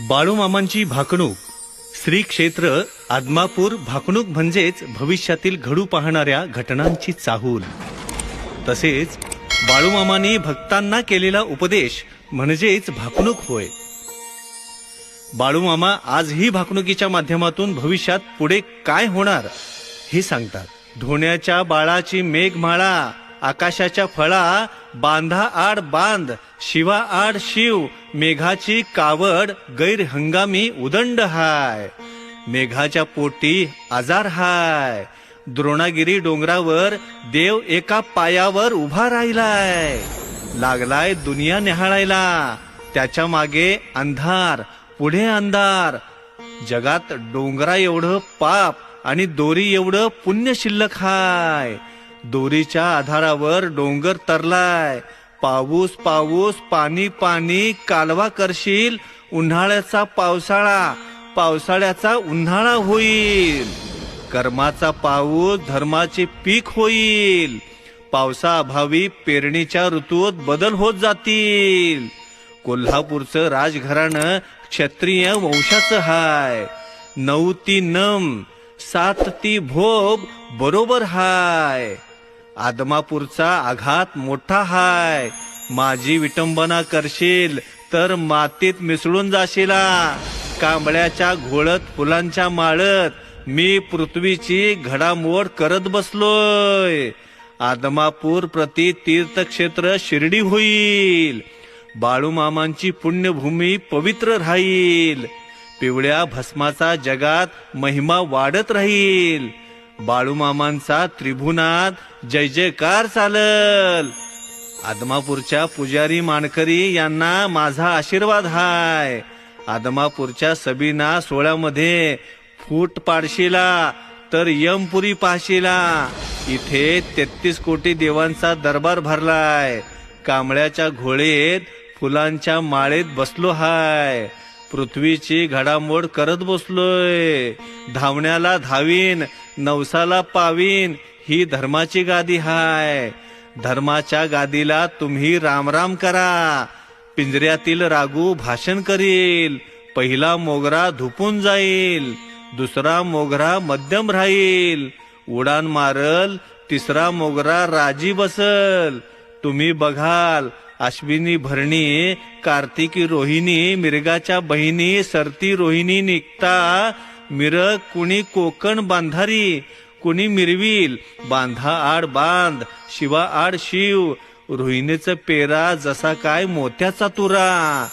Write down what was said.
बाळूमामांची भाकणूक. श्री क्षेत्र आदमापूर भाकणूक म्हणजेच भविष्यातील घडू पाहणाऱ्या घटनांची चाहूल. तसेच बाळूमामाने भक्तांना केलेला उपदेश म्हणजेच भाकणूक होय. बाळूमामा आजही भाकणुकीच्या माध्यमातून भविष्यात पुढे काय होणार हे सांगतात. धोण्याच्या बाळाची मेघमाळा. आकाशाच्या फळा बांधा आड बांध शिवा आड शिव मेघाची कावड गैर हंगामी उदंड हाय. मेघाच्या पोटी आजार हाय. द्रोणागिरी डोंगरावर देव एका पायावर उभा राहिलाय. लागलाय दुनिया निहाळायला त्याच्यामागे अंधार पुढे अंधार. जगात डोंगरा एवढं पाप आणि दोरी एवढं पुण्य शिल्लक हाय. दोरीच्या आधारावर डोंगर तरलाय. पाऊस पाऊस पाणी पाणी कालवा करशील उन्हाळ्याचा पावसाळा. पावसाळ्याचा उन्हाळा होईल. कर्माचा पाऊस धर्माचे पीक होईल. पावसाअभावी पेरणीच्या ऋतूत बदल होत जातील. कोल्हापूरचं राजघराणं क्षत्रिय वंशाचं हाय. नऊ ती नम सात ती भोग बरोबर हाय. आदमापूरचा आघात मोठा हाय. माझी विटंबना करशील तर मातीत मिसळून जाशीला कांबळ्याच्या घोळत फुलांच्या माळत मी पृथ्वीची घडामोड करत बसलोय. आदमापूर प्रति तीर्थक्षेत्र शिर्डी होईल. बाळूमामांची पुण्यभूमी पवित्र राहील. पिवळ्या भस्माचा जगात महिमा वाढत राहील. बाळूमामांचा त्रिभुनात जय जयकार चालल. आदमापूरच्या पुजारी मानकरी यांना माझा आशीर्वाद हाय. आदमापूरच्या सबीना सोहळ्यामध्ये फूट पाडशीला तर यमपुरी पाहशीला. इथे तेहतीस कोटी देवांचा दरबार भरलाय. कांबळ्याच्या घोळेत फुलांच्या माळेत बसलो हाय. पृथ्वीची घडामोड करत बसलोय. धावण्याला धावीन नवसाला पावीन ही धर्माची गादी हाय. धर्माच्या गादीला तुम्ही रामराम करा. पिंजऱ्यातील रागू भाषण करील. पहिला मोगरा धुपून जाईल. दुसरा मोगरा मध्यम राहील. उडान मारल तिसरा मोगरा राजी बसल. तुम्ही बघाल अश्विनी भरणी कार्तिकी रोहिणी मिरगाच्या बहिणी सरती रोहिणी निघता. मिरग कुणी कोकण बांधारी कुणी मिरवील बांधा आड बांध शिवा आड शिव. रोहिणीचं पेरा जसा काय मोत्याचा तुरा.